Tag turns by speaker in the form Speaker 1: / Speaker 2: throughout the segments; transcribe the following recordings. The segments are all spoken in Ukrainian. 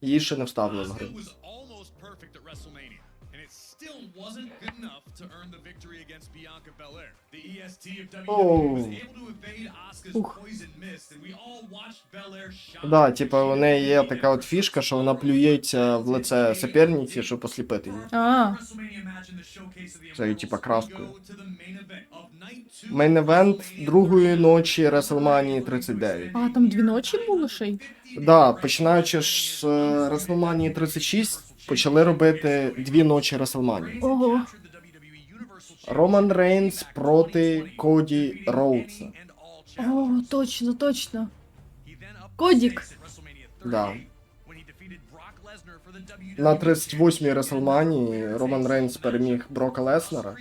Speaker 1: Її ще не вставили в
Speaker 2: Asuka it still wasn't good enough to earn the victory against Bianca Belair. The EST of WWE oh. was
Speaker 1: Oh.
Speaker 2: able to evade Asuka's
Speaker 1: Ух.
Speaker 2: poison mist, and we all watched Belair shine.
Speaker 1: Да, типа у неї є така от фішка, що вона плюється в лице суперниці, щоб осліпити її.
Speaker 3: А,
Speaker 1: Це, типа, краскою.
Speaker 2: go to the main event of night two
Speaker 1: Мейн
Speaker 2: of
Speaker 1: евент другої ночі WrestleMania 39.
Speaker 3: а там дві ночі було ще й?
Speaker 1: Да, починаючи з е, WrestleMania 36, почали робити дві ночі WrestleMania.
Speaker 3: Ого.
Speaker 1: Роман Рейнс проти Коді Роудса.
Speaker 3: О, точно, точно. Кодік.
Speaker 1: Да. На 38-й WrestleMania Роман Рейнс переміг Брока Леснера.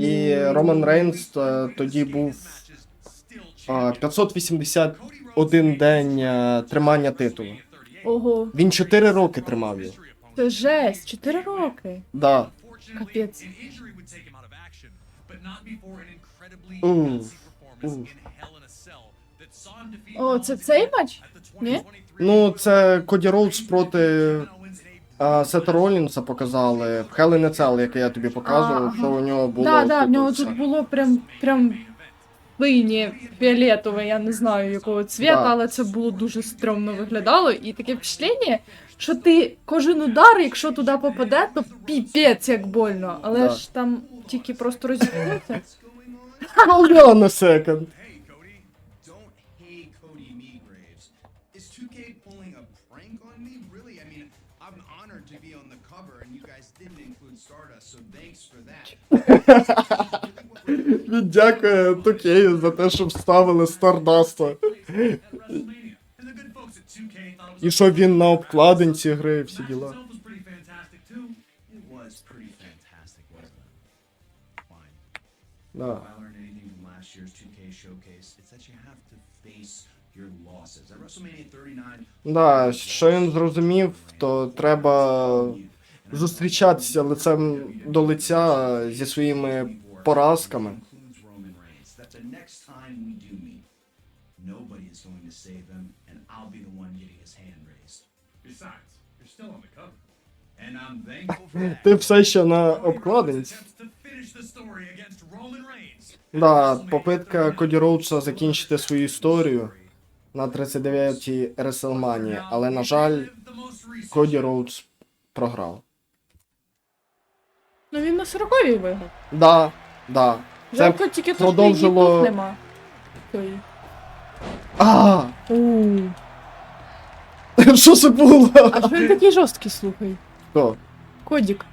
Speaker 1: І Роман Рейнс е, тоді був 581 день е, тримання титулу.
Speaker 3: Ого.
Speaker 1: Він 4 роки тримав його.
Speaker 3: Це жесть, 4 роки.
Speaker 1: Да.
Speaker 3: Капець.
Speaker 1: У, у.
Speaker 3: О, це цей матч? Ні?
Speaker 1: Ну, це Коді Роудс проти а, Сета Ролінса показали. В Hell in a Cell, яке я тобі показував,
Speaker 3: ага.
Speaker 1: що у нього було.
Speaker 3: Да, да, в
Speaker 1: тут
Speaker 3: нього тут було прям прям синє, фіолетове, я не знаю якого цвіта,
Speaker 1: Да.
Speaker 3: але це було дуже стрьомно виглядало. І таке впечатлення, що ти кожен удар, якщо туди попаде, то піпець як больно. Але
Speaker 1: Да.
Speaker 3: ж там тільки просто розігнути.
Speaker 1: Hold on a second.
Speaker 4: Cody Megraves. Is 2K pulling a prank on me? Really? I mean, I'm honored to be on the cover, and you guys didn't include Stardust, so thanks for that.
Speaker 1: Він дякує Токею за те, що вставили Стардаста. І що він на обкладинці гри, всі діла. Да. Да, що він зрозумів, то треба зустрічатися лицем до лиця зі своїми поразками.
Speaker 4: includes Roman Reigns. That the next time we do meet, nobody is going to save him, and I'll be the one getting his hand raised.
Speaker 2: Besides, you're still on the cover.
Speaker 4: And I'm thankful for that.
Speaker 1: Ти все ще на обкладинці. Да, попитка Коді Роудса закінчити свою історію на 39-й WrestleMania, але на жаль, Коді Роудс програв.
Speaker 3: Ну він на 40-й виграв.
Speaker 1: Да, да. Це
Speaker 3: Жалко тільки
Speaker 1: продовжило-
Speaker 3: її тут нема. Тої.
Speaker 1: А!
Speaker 3: У.
Speaker 1: Що це було?
Speaker 3: А що він такий жорсткий, слухай?
Speaker 1: Хто?
Speaker 3: Кодік.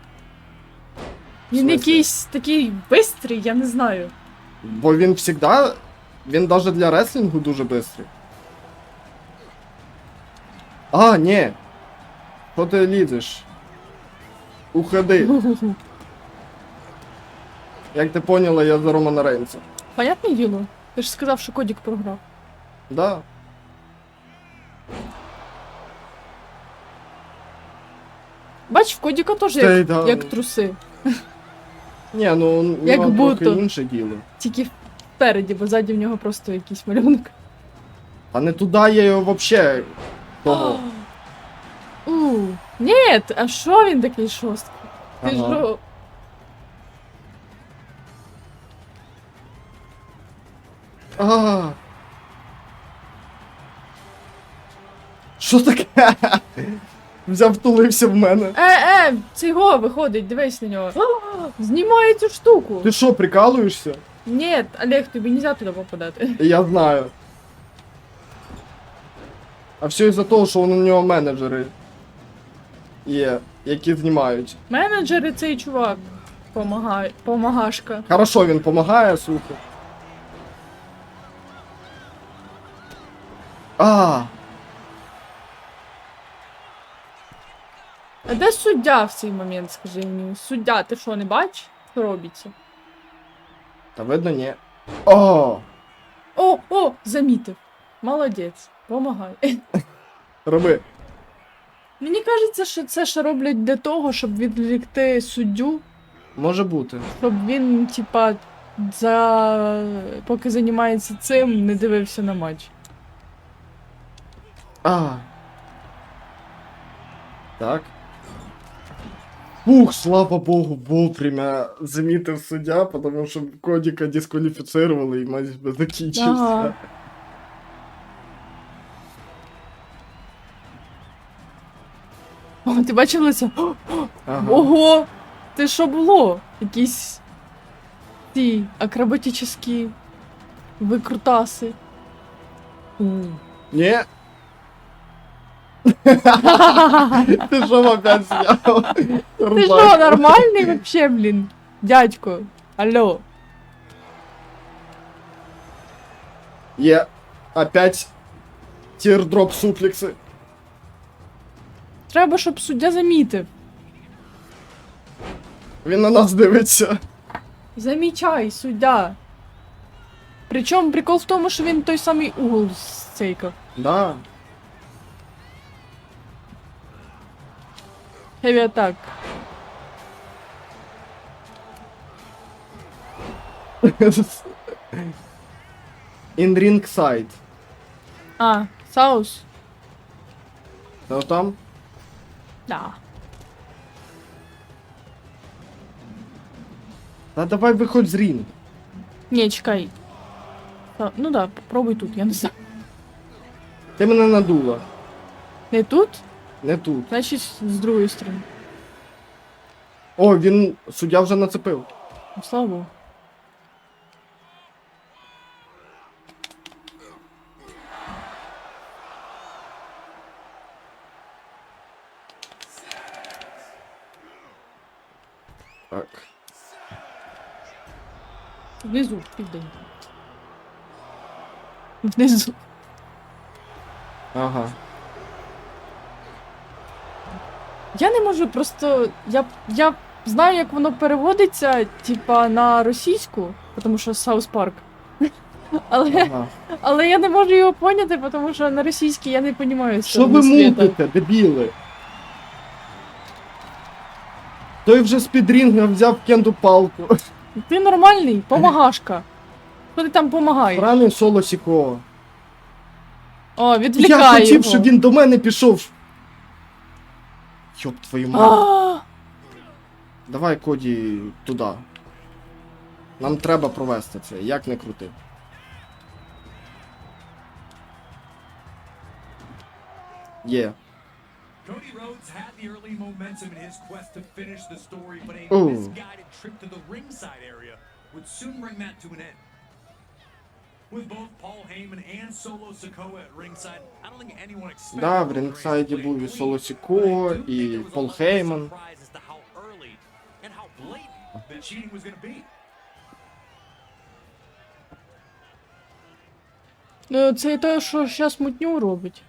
Speaker 3: Він якийсь такий бистрий, я не знаю.
Speaker 1: Бо він завжди. Він навіть для реслінгу дуже швидкий. А, ні. Що ти лізеш? Уходи. Як ти поняла, я за Романа Рейнса.
Speaker 3: Понятне діло? Ти ж сказав, що Кодік програв.
Speaker 1: Да.
Speaker 3: Бач, в Кодіка теж
Speaker 1: Та й
Speaker 3: як,
Speaker 1: да.
Speaker 3: як труси.
Speaker 1: Ні, ну у
Speaker 3: Як
Speaker 1: трохи
Speaker 3: будто.
Speaker 1: інше діло.
Speaker 3: Тільки впереді, бо ззаді в нього просто якийсь малюнок.
Speaker 1: А не туди я його вообще того.
Speaker 3: У, ні, а що він такий шорсткий? Ти
Speaker 1: Ага.
Speaker 3: що?
Speaker 1: А. Що таке? Взяв тулився в мене.
Speaker 3: Е, е, цього виходить, дивись на нього. А, Знімає цю штуку.
Speaker 1: Ти що, прикалуєшся?
Speaker 3: Ні, Олег, тобі нельзя туди попадати.
Speaker 1: Я знаю. А все із-за того, що у нього менеджери є, які знімають.
Speaker 3: Менеджери цей чувак. Помагає, помагашка.
Speaker 1: Хорошо, він допомагає, слухай. А,
Speaker 3: А де суддя в цей момент, скажи мені? Суддя, ти що, не бачиш? Що робиться?
Speaker 1: та видно, ні. О,
Speaker 3: О, о, замітив. Молодець, помагай.
Speaker 1: роби.
Speaker 3: Мені кажеться, що це ще роблять для того, щоб відвлекти суддю,
Speaker 1: Може бути.
Speaker 3: щоб він, типа, за... поки займається цим, не дивився на матч.
Speaker 1: А. Так. Ух, слава богу, вовремя замітив суддя, тому що Кодіка дискваліфіцировали і матч би закінчився.
Speaker 3: Ага. О, ти бачив лице? О,
Speaker 1: Ага.
Speaker 3: Ого! Це що було? Якісь ті акробатичні викрутаси.
Speaker 1: Ні. Ти що опять зняв?
Speaker 3: Ти що, нормальний вообще, блін? Дядько, алло.
Speaker 1: Є. Опять тірдроп суплекси.
Speaker 3: Треба, щоб суддя замітив.
Speaker 1: Він на нас дивиться.
Speaker 3: Замічай, суддя. Причому прикол в тому, що він той самий угол стейкав.
Speaker 1: Да.
Speaker 3: Heavy атак.
Speaker 1: In ring side.
Speaker 3: А, Саус?
Speaker 1: Та там?
Speaker 3: Да.
Speaker 1: Та давай виходь з рінг.
Speaker 3: Ні, чекай. Та- Ну да, попробуй тут, я не знаю.
Speaker 1: Ти мене надула.
Speaker 3: Не тут?
Speaker 1: Не тут.
Speaker 3: Значить, з другої сторони.
Speaker 1: О, він суддя вже нацепив.
Speaker 3: Ну, Слава Богу.
Speaker 1: Так.
Speaker 3: Внизу, південь. Внизу.
Speaker 1: Ага.
Speaker 3: Я не можу просто. Я, я знаю, як воно переводиться, типа, на російську, тому що Саус Парк. Але,
Speaker 1: ага.
Speaker 3: але я не можу його поняти, тому що на російській я не розумію.
Speaker 1: Що ви мутите, дебіли? Той вже з-під рінга взяв кенду палку.
Speaker 3: Ти нормальний, помагашка. Що ти там помагаєш?
Speaker 1: Правильно соло Сікова.
Speaker 3: О, відвлікай Я
Speaker 1: хотів,
Speaker 3: його.
Speaker 1: щоб він до мене пішов. Йоп твою мать.
Speaker 3: А,
Speaker 1: Давай, Коді, туди. Нам треба провести це, як не крути. Є.
Speaker 2: Cody Rhodes had the early momentum in his quest to finish the story, but a
Speaker 1: Ooh.
Speaker 2: misguided trip to the ringside area would soon bring that to an end.
Speaker 1: Да, в
Speaker 2: Roman Reigns to
Speaker 1: рингсайді
Speaker 2: play
Speaker 1: був і
Speaker 2: clean,
Speaker 1: Соло
Speaker 2: but I
Speaker 1: Сіко,
Speaker 2: do think
Speaker 1: і
Speaker 2: there was a
Speaker 1: Пол
Speaker 2: lot of
Speaker 1: Хейман.
Speaker 2: surprise as to how early and how blatant the cheating was gonna be.
Speaker 3: Ну, це той, що зараз мутню робить.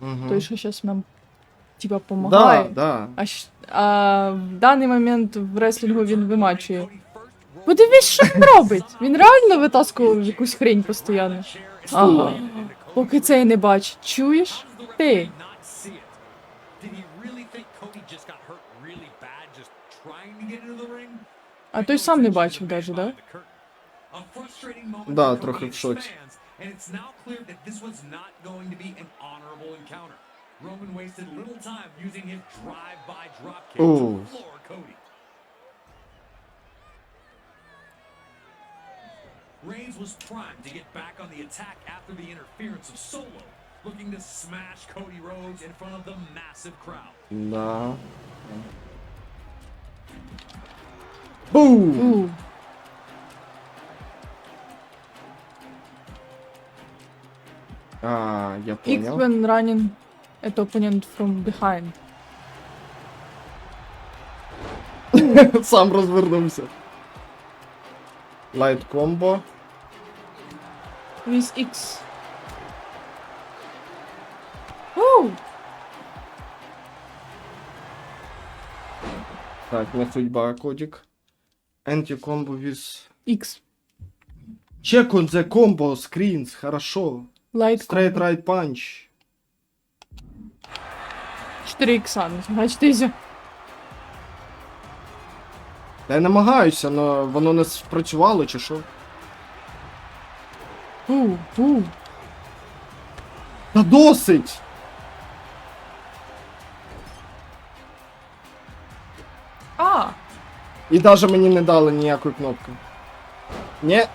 Speaker 1: Угу.
Speaker 3: Той, що зараз нам, типа,
Speaker 1: Да,
Speaker 3: помагає.
Speaker 1: да.
Speaker 3: А, щ- а в даний момент в реслінгу він вимачує. Подивись, що він робить! Він реально витаскував якусь хрень постійно. Ага. Поки цей не бачить. Чуєш? Ти. А той сам не бачив даже, да?
Speaker 1: Да, трохи в шоці.
Speaker 2: Roman wasted little time using his drive-by dropkick to floor Cody. Reigns was primed to get back on the attack after the interference of Solo, looking to smash Cody Rhodes in front of the massive crowd.
Speaker 1: Да. Бум!
Speaker 3: У.
Speaker 1: А, я
Speaker 3: X
Speaker 1: понял.
Speaker 3: when running at opponent from behind.
Speaker 1: Сам розвернувся. Лайт комбо.
Speaker 3: With X. Оу!
Speaker 1: Так, не судьба, кодік. Анти-комбо віз.
Speaker 3: X.
Speaker 1: Check on the combo screens, хорошо.
Speaker 3: Light
Speaker 1: Straight
Speaker 3: combo.
Speaker 1: right punch.
Speaker 3: 4 ікса, значить ізі.
Speaker 1: Та я намагаюся, але воно не спрацювало чи що.
Speaker 3: У, у.
Speaker 1: Та досить!
Speaker 3: А!
Speaker 1: І навіть мені не дали ніякої кнопки. Ні.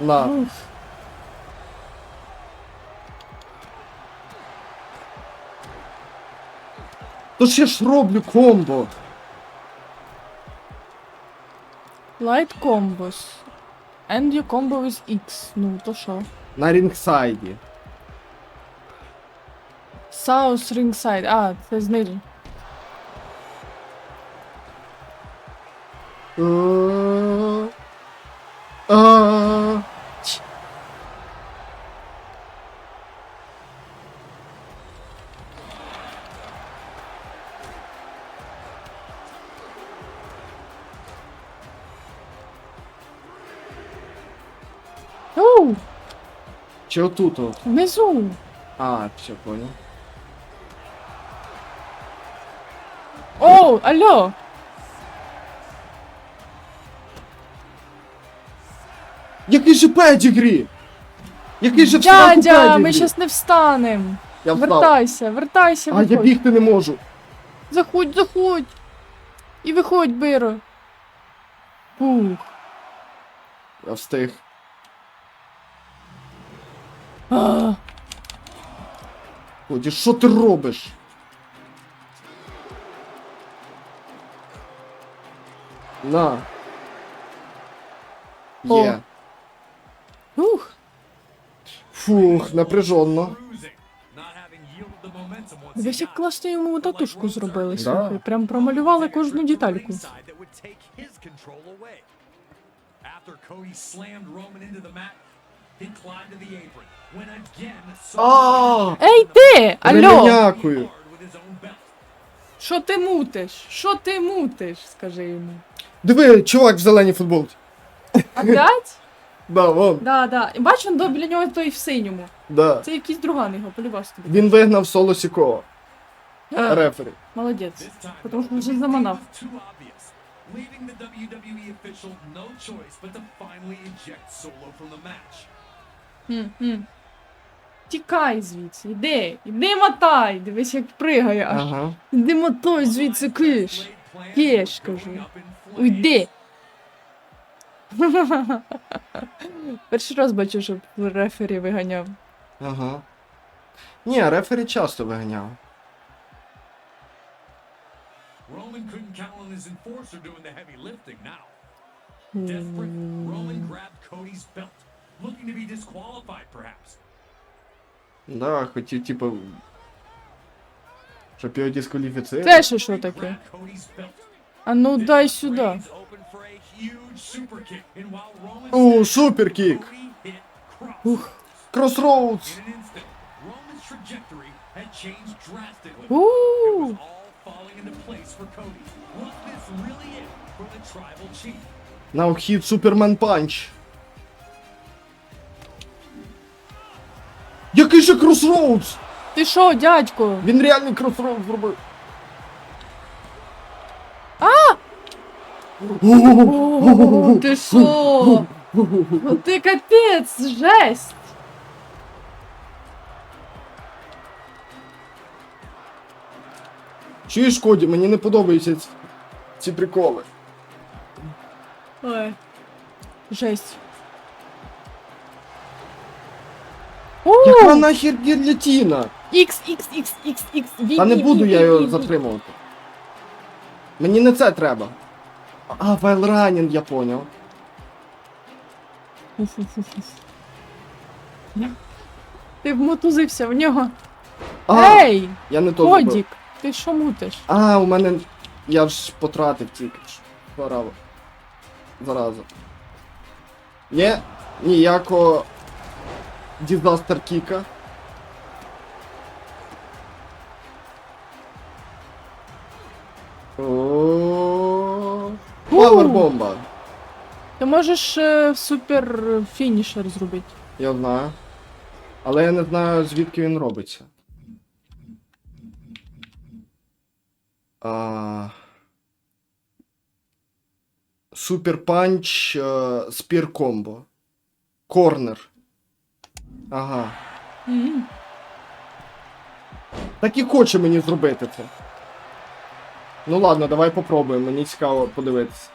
Speaker 1: На.
Speaker 3: Ух.
Speaker 1: То ж я ж роблю комбо.
Speaker 3: Light combos. And your combo is X. Ну, то що?
Speaker 1: На рінгсайді.
Speaker 3: South Ringside. А, це знизу.
Speaker 1: Е, Чи отут? от?
Speaker 3: Внизу!
Speaker 1: А, все, понял.
Speaker 3: Оу, алло!
Speaker 1: Який же педігрі? Який же в страху
Speaker 3: Дядя,
Speaker 1: педігрі?
Speaker 3: ми щас не встанем!
Speaker 1: Я встав.
Speaker 3: Вертайся, вертайся,
Speaker 1: А я
Speaker 3: виходь.
Speaker 1: бігти не можу.
Speaker 3: Заходь, заходь! І виходь, Биро. Ух.
Speaker 1: Я встиг. Ході, що ти робиш? На. Є.
Speaker 3: Ух.
Speaker 1: Фух, напряженно.
Speaker 3: Дивись, як класно йому татушку зробили,
Speaker 1: Да.
Speaker 3: слухай. Прям промалювали кожну детальку.
Speaker 1: А!
Speaker 3: Ей ти! Алло!
Speaker 1: Дякую.
Speaker 2: hard with his own belt.
Speaker 3: Що ти мутиш? Що ти мутиш? Скажи йому.
Speaker 1: Диви, чувак в зеленій футболці.
Speaker 3: Опять?
Speaker 1: Да, вон.
Speaker 3: Да, да. І бачу, он біля нього той в синьому.
Speaker 1: Да.
Speaker 3: Це якийсь друган його, полюбас тобі.
Speaker 1: Він вигнав соло Сікова.
Speaker 3: А,
Speaker 1: Рефері.
Speaker 3: Молодець. Потому що
Speaker 2: the
Speaker 3: вже
Speaker 2: defeat
Speaker 3: заманав.
Speaker 2: leaving the WWE official no choice but to finally eject Solo from the match.
Speaker 3: Тікай звідси, іди, іди мотай, дивись, як пригає аж.
Speaker 1: Ага.
Speaker 3: Іди мотай звідси киш. Киш, кажу. Уйди. Перший раз бачу, щоб рефері виганяв.
Speaker 1: Ага. Ні, рефері часто виганяв.
Speaker 2: Roman couldn't count on his enforcer doing the heavy lifting now. Desperate, Roman grabbed Cody's belt, looking to be disqualified perhaps.
Speaker 1: Да, хотів, типу. Щоб його дискваліфіцирувати.
Speaker 3: Це ще що
Speaker 2: He
Speaker 3: таке?
Speaker 2: grabbed Cody's belt.
Speaker 3: А ну дай сюди.
Speaker 2: Reigns opened for a huge super kick, and while
Speaker 1: Який же кросроудс?
Speaker 3: Ти що, дядько?
Speaker 1: Він реальний кросроудс зробив.
Speaker 3: О, ти що? Ну ти капець, жесть.
Speaker 1: Чуєш, Коді, мені не подобаються ці, ці приколи.
Speaker 3: Ой. Жесть.
Speaker 1: Яка нахер гільотіна?
Speaker 3: Ікс, ікс, ікс, ікс, ікс.
Speaker 1: Та не буду я його затримувати. Мені не це треба. А, вайлранінг, я поняв.
Speaker 3: Ти вмотузився в нього.
Speaker 1: А,
Speaker 3: Ей!
Speaker 1: я не то зробив.
Speaker 3: Ти що мутиш?
Speaker 1: А, у мене. Я ж потратив тільки ж. Пораво. Зараза. Є ніякого дізастер кіка. О, Павербомба.
Speaker 3: Ти можеш е, супер фінішер зробити.
Speaker 1: Я знаю. Але я не знаю, звідки він робиться. А... Супер панч, е, спір комбо. Корнер. Ага.
Speaker 3: М.
Speaker 1: Так і хоче мені зробити це. Ну ладно, давай попробуємо, мені цікаво подивитися.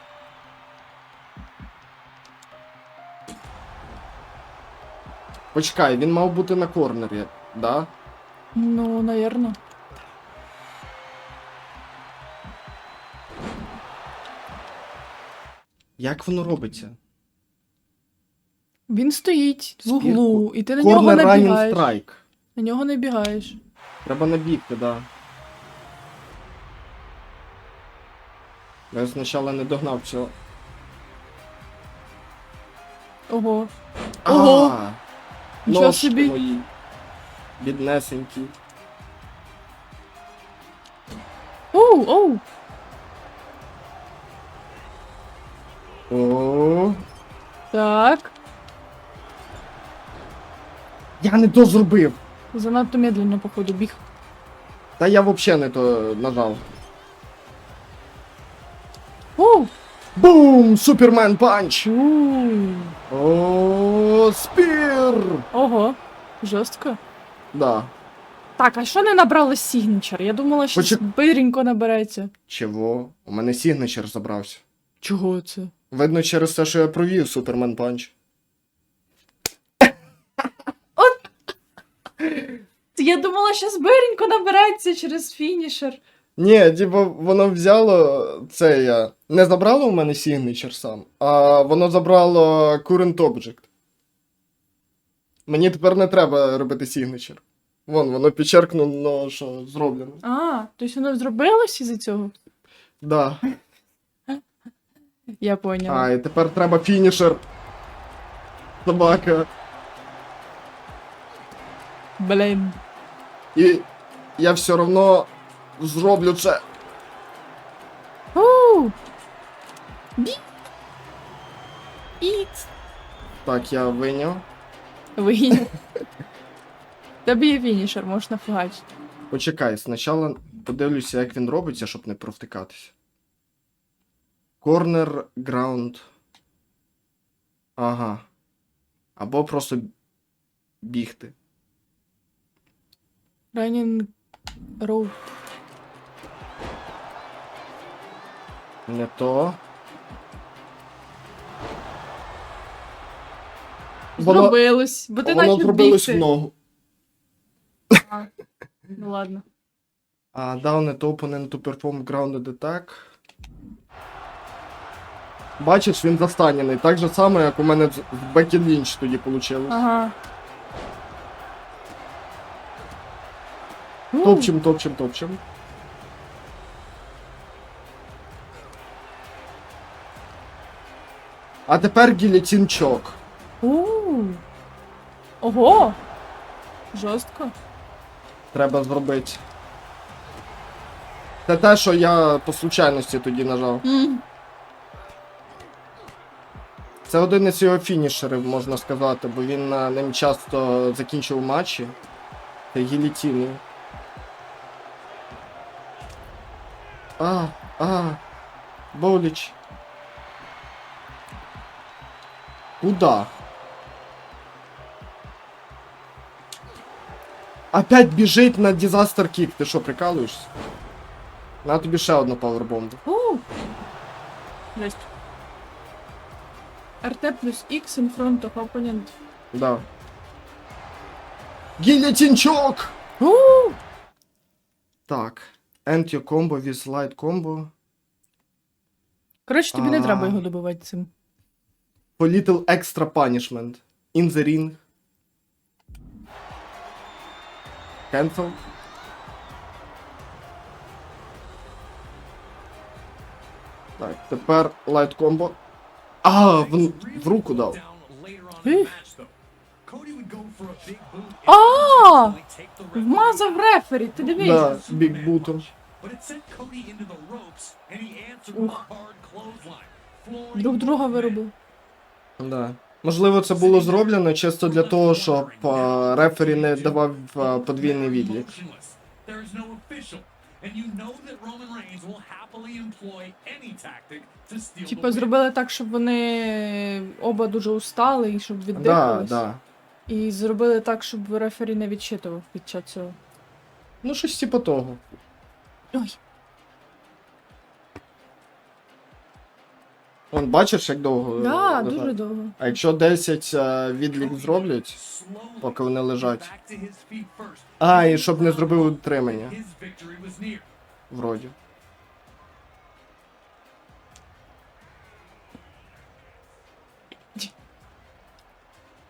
Speaker 1: Почекай, він мав бути на корнері, да?
Speaker 3: Ну, навірно.
Speaker 1: Як воно робиться?
Speaker 3: Він стоїть в углу, і ти на нього
Speaker 1: Корнер
Speaker 3: не
Speaker 1: ранін
Speaker 3: бігаєш.
Speaker 1: страйк.
Speaker 3: На нього не бігаєш.
Speaker 1: Треба набігти, да. Я спочатку не догнав цього.
Speaker 3: Ого. Ого!
Speaker 1: А,
Speaker 3: Нічого
Speaker 1: ножки
Speaker 3: собі.
Speaker 1: мої. Біднесенькі.
Speaker 3: Оу, оу.
Speaker 1: О,
Speaker 3: Так.
Speaker 1: Я не то зробив.
Speaker 3: Занадто медленно, походу, біг.
Speaker 1: Та я взагалі не то нажав.
Speaker 3: Оу!
Speaker 1: Бум! Супермен панч!
Speaker 3: Ууу.
Speaker 1: О, спір!
Speaker 3: Ого. Жорстко.
Speaker 1: Да.
Speaker 3: Так, а що не набрали Signature? Я думала, що
Speaker 1: Почек-
Speaker 3: биренько набереться.
Speaker 1: Чого? У мене сігнечер забрався.
Speaker 3: Чого це?
Speaker 1: Видно, через те, що я провів Супермен панч.
Speaker 3: Я думала, що биренько набереться через фінішер.
Speaker 1: Ні, типу, воно взяло це я. Не забрало у мене сігнечер сам, а воно забрало current object. Мені тепер не треба робити сігнечер. Вон, воно підчеркнуло, що зроблено.
Speaker 3: А, тобто воно зробилось із-за цього?
Speaker 1: Да.
Speaker 3: Я поняла.
Speaker 1: А, і тепер треба фінішер. Собака.
Speaker 3: Блін.
Speaker 1: І я все одно зроблю це.
Speaker 3: Оу! Бі! Ікс!
Speaker 1: Так, я виняв.
Speaker 3: Вийняв. Тобі є фінішер, можеш нафігачити.
Speaker 1: Почекай, спочатку подивлюся, як він робиться, щоб не провтикатися. Корнер, граунд. Ага. Або просто бігти.
Speaker 3: Running rope.
Speaker 1: Не то.
Speaker 3: Зробилось, бо ти
Speaker 1: воно
Speaker 3: наче
Speaker 1: зробилось в
Speaker 3: бігти.
Speaker 1: ногу.
Speaker 3: Ну ладно.
Speaker 1: А down at opponent to perform grounded attack. Бачиш, він застанений. Так же само, як у мене з з Бекі Лінч тоді вийшло.
Speaker 3: Ага.
Speaker 1: Топчем, топчем, топчем. А тепер гілятінчок.
Speaker 3: у. Ого! Жорстко.
Speaker 1: Треба зробити. Це те, що я по случайності тоді нажав.
Speaker 3: М.
Speaker 1: Це один із його фінішерів, можна сказати, бо він е, ним часто закінчив матчі. Це гілітіною. А, а, боліч. Куда? Опять біжить на дизастер кік. Ти що, прикалуєшся? На тобі ще одну пауербомбу.
Speaker 3: У. Жесть. RT плюс X in front of opponent.
Speaker 1: Да. Гілятінчок!
Speaker 3: У.
Speaker 1: Так. Your combo with light combo.
Speaker 3: Коротше, тобі не
Speaker 1: А.
Speaker 3: треба його добивати цим.
Speaker 1: For little extra punishment. In the ring. Cancel. Так, тепер light combo. А, в, в руку дав.
Speaker 3: Ех. А! Вмазав рефері, ти дивись.
Speaker 1: Да, бік бутом.
Speaker 2: But it sent Cody into the ropes, and he answered with a hard clothesline. Flooring
Speaker 3: Друг друга виробив.
Speaker 1: Да. Можливо, це було зроблено чисто для того, щоб е, рефері не давав е, подвійний відлік.
Speaker 3: Типа зробили так, щоб вони оба дуже устали і щоб
Speaker 1: Да,
Speaker 3: віддихались.
Speaker 1: да.
Speaker 3: І зробили так, щоб рефері не відчитував під час цього.
Speaker 1: Ну, щось типу того.
Speaker 3: Ой.
Speaker 1: Вон, бачиш, як довго.
Speaker 3: Да,
Speaker 1: лежать?
Speaker 3: дуже довго.
Speaker 1: А якщо 10 е, відлік зроблять, поки вони лежать. А, і щоб не зробив утримання. Вроді.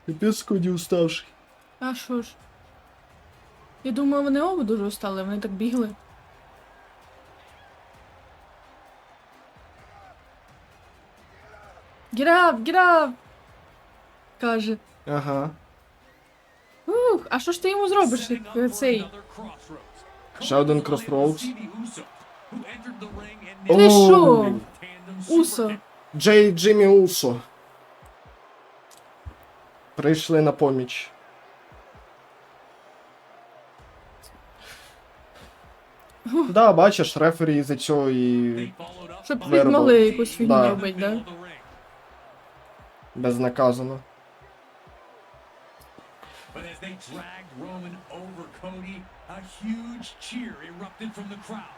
Speaker 1: Капець Коді уставший.
Speaker 3: А що ж? Я думаю, вони оба дуже устали, вони так бігли. Get up! Каже.
Speaker 1: Ага.
Speaker 3: Ух, а що ж ти йому зробиш, як цей?
Speaker 2: another crossroads.
Speaker 1: Ще один
Speaker 2: and
Speaker 3: Ти що? Усо.
Speaker 1: Джей Джиммі Усо. Прийшли на поміч. Да, бачиш, рефері за цього і
Speaker 3: Щоб могли якусь фігню
Speaker 1: Да.
Speaker 3: робити, да?
Speaker 1: безнаказано.
Speaker 2: But as they dragged Roman over Cody, a huge cheer erupted from the crowd.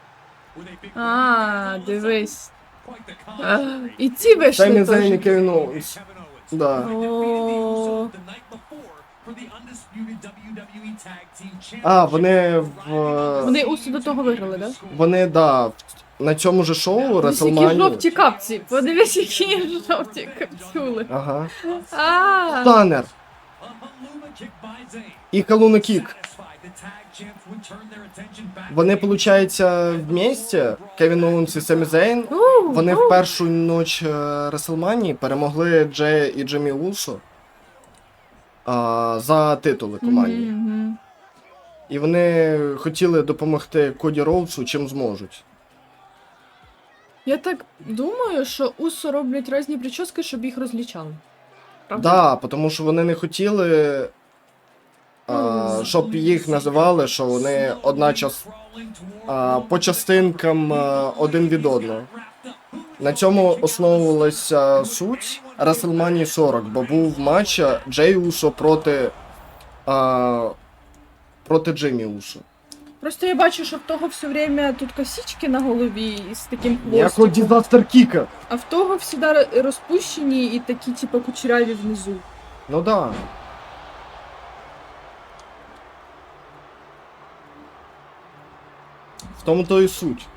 Speaker 2: Where they picked
Speaker 3: А, дивись. І ці вийшли
Speaker 1: Зейн і
Speaker 3: теж.
Speaker 1: Кевін Оуенс. Да.
Speaker 3: О.
Speaker 1: А, вони в.
Speaker 3: Вони усі до того виграли, да?
Speaker 1: Вони, да, на цьому же шоу
Speaker 3: Ось які жовті капці. Подивись, які жовті капцюли.
Speaker 1: Ага.
Speaker 3: А,
Speaker 1: Танер і Калуна Кік. Вони, виходить, вместе, Кевін Оуенс і Семі Зейн, вони в першу ніч е, Реселманії перемогли Джея і Джиммі Усо а, за титули командні. І вони хотіли допомогти Коді Роудсу чим зможуть.
Speaker 3: Я так думаю, що усо роблять різні прически, щоб їх розлічали. Правда?
Speaker 1: Да, тому що вони не хотіли, а, щоб їх називали, що вони одна час а, по частинкам а, один від одного. На цьому основувалася суть WrestleMania 40, бо був матч Джей Усо проти, а, проти Джиммі Усо.
Speaker 3: Просто я бачу, що в того все время тут косички на голові з таким хвостиком,
Speaker 1: дізастер кіка.
Speaker 3: а в того всегда розпущені і такі, типу, кучеряві внизу.
Speaker 1: Ну да. Тому то і суть.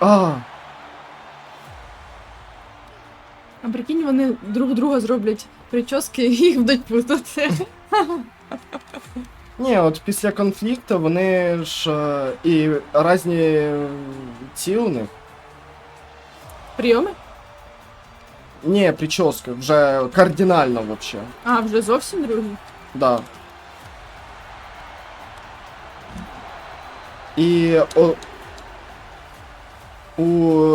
Speaker 1: А,
Speaker 3: А прикинь, вони друг друга зроблять прически і їх будуть путати.
Speaker 1: ні, от після конфлікту вони ж е, і різні ці у них.
Speaker 3: Прийоми?
Speaker 1: Ні, прически, вже кардинально вообще.
Speaker 3: А, вже зовсім другі.
Speaker 1: Да. І о, у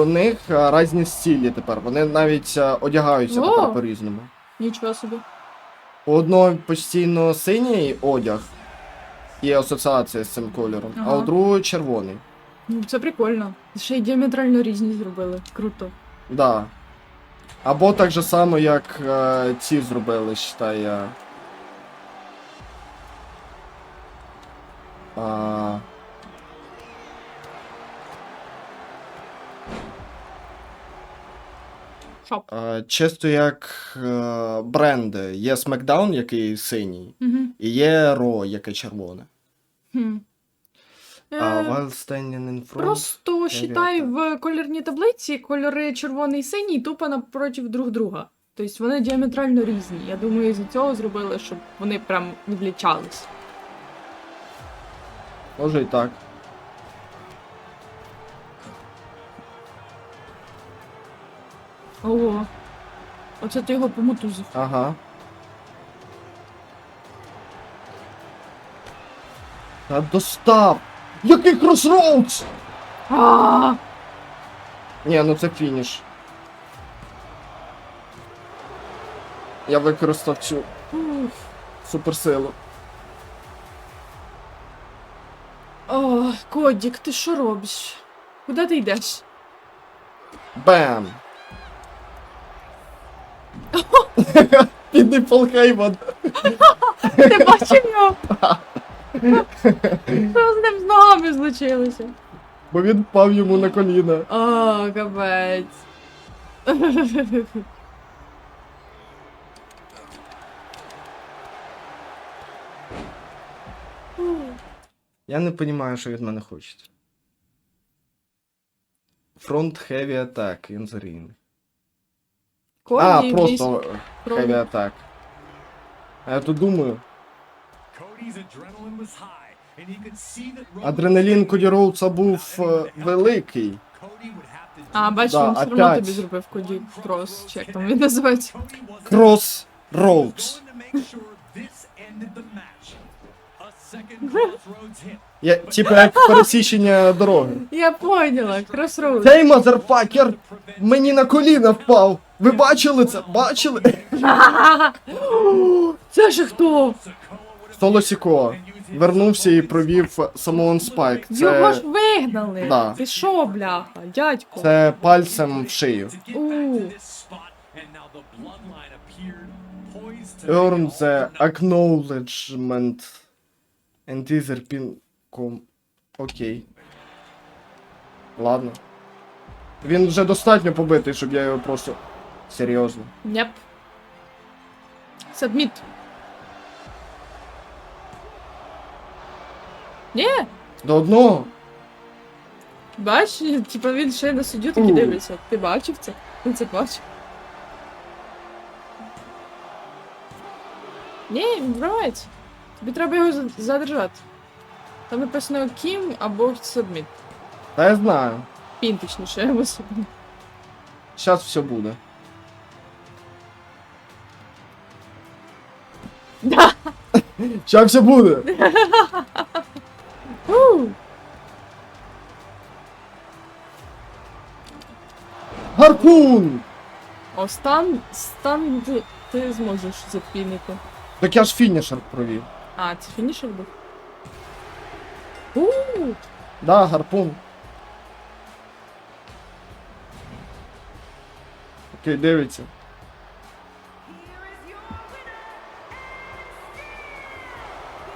Speaker 1: них різні стилі тепер. Вони навіть одягаються
Speaker 3: О!
Speaker 1: тепер по-різному.
Speaker 3: Нічого собі.
Speaker 1: У одного постійно синій одяг і асоціація з цим кольором, а у другого червоний.
Speaker 3: Ну, це прикольно. Ще й діаметрально різні зробили. Круто.
Speaker 1: Да. Або так же само, як е, ці зробили, считай. е, А...
Speaker 3: Шоп.
Speaker 1: Е, Чисто як е, бренди. Є SmackDown, який синій,
Speaker 3: Угу.
Speaker 1: і є Raw, яке червоне.
Speaker 3: Хм.
Speaker 1: А
Speaker 3: Е,
Speaker 1: while standing in front...
Speaker 3: Просто считай в кольорній таблиці кольори червоний і синій тупо напроти друг друга. Тобто вони діаметрально різні. Я думаю, з цього зробили, щоб вони прям відлічались.
Speaker 1: Може і так.
Speaker 3: Ого. Оце ти його помотузив.
Speaker 1: Ага. Та достав! Який кросроудс!
Speaker 3: А!
Speaker 1: Ні, ну це фініш. Я використав цю
Speaker 3: Уф.
Speaker 1: суперсилу.
Speaker 3: Ох, Кодік, ти що робиш? Куди ти йдеш?
Speaker 1: Бам! Піди Пол Хейман.
Speaker 3: Ти бачив його? Що з ним з ногами злучилося?
Speaker 1: Бо він впав йому на коліна.
Speaker 3: О, капець.
Speaker 1: Я не розумію, що від мене хочеться. Front heavy attack in the ring. А,
Speaker 3: Коді,
Speaker 1: просто heavy attack. А я тут думаю, адреналін Коді Роудса був е, великий.
Speaker 3: А, бачиш,
Speaker 1: Да,
Speaker 3: він все одно
Speaker 1: опять.
Speaker 3: тобі зробив Коді крос, чи як там він називається.
Speaker 1: Крос Роудс. Я, типу як пересічення дороги.
Speaker 3: Я поняла, кросроуд.
Speaker 1: Цей мазерфакер мені на коліна впав. Ви бачили це? Бачили?
Speaker 3: Це ж хто?
Speaker 1: Соло Сікоа вернувся і провів Самоон Спайк.
Speaker 3: Його ж вигнали.
Speaker 1: Да.
Speaker 3: Ти що, бляха, дядько?
Speaker 1: це пальцем в шию.
Speaker 2: To
Speaker 1: Earn the acknowledgement and either pin com. Окей. Ладно. Він вже достатньо побитий, щоб я його просто. Серйозно.
Speaker 3: Нєп. Сабміт. Ні,
Speaker 1: До одного.
Speaker 3: бач, типа він ще на суддю таки
Speaker 1: У.
Speaker 3: дивиться. Ти бачив це? Він це бачив. Ні, він вривається. Тобі треба його за- задержати. Там написано Кім або Сабміт.
Speaker 1: Та я знаю.
Speaker 3: Пін, точніше, або Сабміт.
Speaker 1: Зараз все буде.
Speaker 3: Да.
Speaker 1: Зараз все буде. Гарпун!
Speaker 3: О, стан, стан ти, ти зможеш запінити.
Speaker 1: Так я ж фінішер провів.
Speaker 3: А, це фінішер був? У,
Speaker 1: Да, гарпун. Окей, дивіться.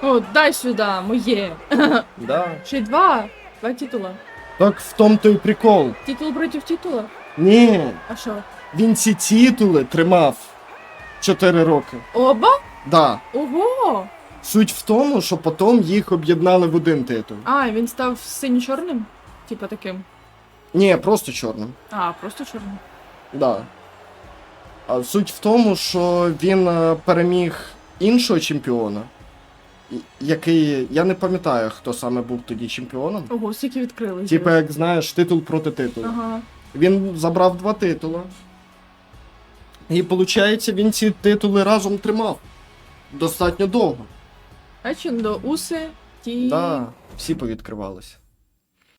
Speaker 3: О, дай сюди, моє.
Speaker 1: Да.
Speaker 3: Ще й два. Два титула.
Speaker 1: Так в тому то й прикол.
Speaker 3: Титул проти титула?
Speaker 1: Ні,
Speaker 3: А що?
Speaker 1: він ці титули тримав 4 роки.
Speaker 3: Оба?
Speaker 1: Да.
Speaker 3: Ого!
Speaker 1: Суть в тому, що потім їх об'єднали в один титул.
Speaker 3: А, і він став синьо-чорним? Типа таким.
Speaker 1: Ні, просто чорним.
Speaker 3: А, просто чорним.
Speaker 1: Да. А суть в тому, що він е, переміг іншого чемпіона, який. Я не пам'ятаю, хто саме був тоді чемпіоном.
Speaker 3: Ого, скільки відкрили.
Speaker 1: Типу, як знаєш, титул проти титулу.
Speaker 3: Ага.
Speaker 1: Він забрав два титула. І виходить, він ці титули разом тримав. Достатньо довго.
Speaker 3: Бачиш, до уси, ті.
Speaker 1: Да, всі повідкривалися.